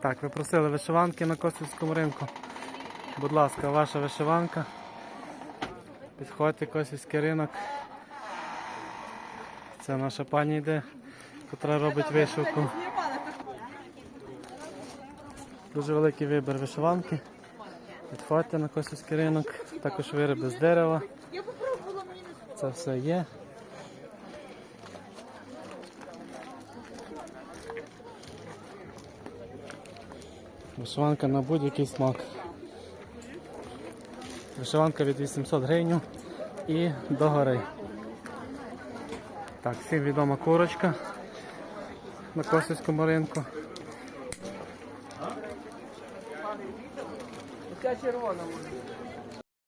Так, ви просили вишиванки на Косівському ринку. Будь ласка, ваша вишиванка. Підходьте Косівський ринок. Це наша пані йде, яка робить вишивку. Дуже великий вибір вишиванки. Підходьте на Косівський ринок. Також вироби з дерева. Це все є. Вишиванка на будь-який смак. Вишиванка від 800 гривень і до гори. Так, всім відома курочка на Косівському ринку. Ця червона.